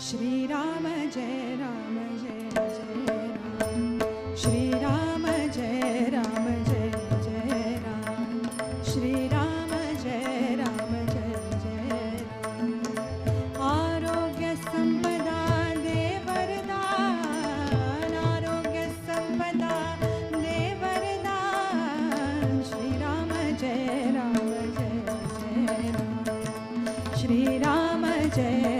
श्रीराम जय राम, जय जय राम। श्रीराम जय राम, जय जय राम। श्रीराम जय राम, जय जय राम। आरोग्य सम्पदा देवरदान, आरोग्य सम्पदा देवरदान। श्रीराम जय राम, जय जय राम। श्रीराम जय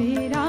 मेरा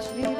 Schwierigkeiten.